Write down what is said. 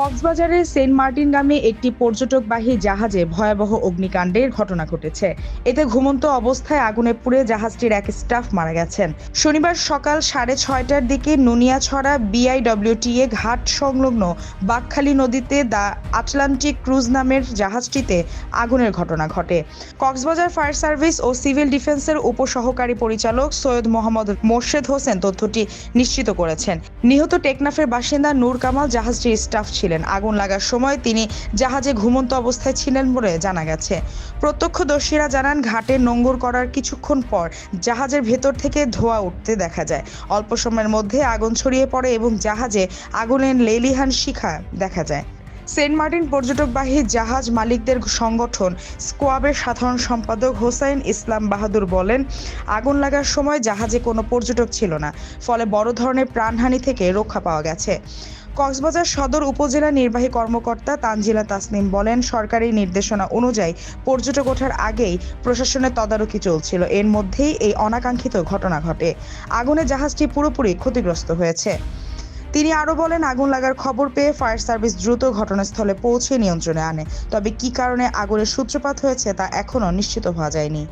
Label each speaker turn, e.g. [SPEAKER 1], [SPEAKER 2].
[SPEAKER 1] কক্সবাজারের সেন্ট মার্টিনগামী একটি পর্যটকবাহী জাহাজে ভয়াবহ অগ্নিকাণ্ডের ঘটনা ঘটেছে। এতে ঘুমন্ত অবস্থায় আগুনে পুড়ে জাহাজটির এক স্টাফ মারা গেছেন। শনিবার সকাল সাড়ে ছয়টার দিকে নুনিয়াছড়া বিআইডব্লিউটিএ ঘাট সংলগ্ন বাকখালী নদীতে দ্য আটলান্টিক ক্রুজ নামের জাহাজটিতে আগুনের ঘটনা ঘটে। কক্সবাজার ফায়ার সার্ভিস ও সিভিল ডিফেন্সের উপসহকারী পরিচালক সৈয়দ মোহাম্মদ মোর্শেদ হোসেন তথ্যটি নিশ্চিত করেছেন। নিহত টেকনাফের বাসিন্দা নূর কামাল জাহাজটির স্টাফ ছিলেন। আগুন লাগার সময় তিনি জাহাজে ঘুমন্ত অবস্থায় ছিলেন বলে জানা গেছে। প্রত্যক্ষদর্শীরা জানান, ঘাটে নোঙ্গর করার কিছুক্ষণ পর জাহাজের ভেতর থেকে ধোঁয়া উঠতে দেখা যায়। অল্প সময়ের মধ্যে আগুন ছড়িয়ে পড়ে এবং জাহাজে আগুনের লেলিহান শিখা দেখা যায়। সেন্ট মার্টিন পর্যটকবাহী জাহাজ মালিকদের সংগঠন স্কোয়াবের সাধারণ সম্পাদক হোসাইন ইসলাম বাহাদুর বলেন, আগুন লাগার সময় জাহাজে কোনো পর্যটক ছিল না, ফলে বড় ধরনের প্রাণহানি থেকে রক্ষা পাওয়া গেছে। কক্সবাজার সদর উপজেলা নির্বাহী কর্মকর্তা তানজিলা তাসনিম বলেন, সরকারি নির্দেশনা অনুযায়ী পর্যটক ওঠার আগেই প্রশাসনের তদারকি চলছিল। এর মধ্যেই এই অনাকাঙ্ক্ষিত ঘটনা ঘটে। আগুনে জাহাজটি পুরোপুরি ক্ষতিগ্রস্ত হয়েছে। তিনি আরও বলেন, আগুন লাগার খবর পেয়ে ফায়ার সার্ভিস দ্রুত ঘটনাস্থলে পৌঁছে নিয়ন্ত্রণে আনে। তবে কী কারণে আগুনের সূত্রপাত হয়েছে তা এখনও নিশ্চিত হওয়া যায়নি।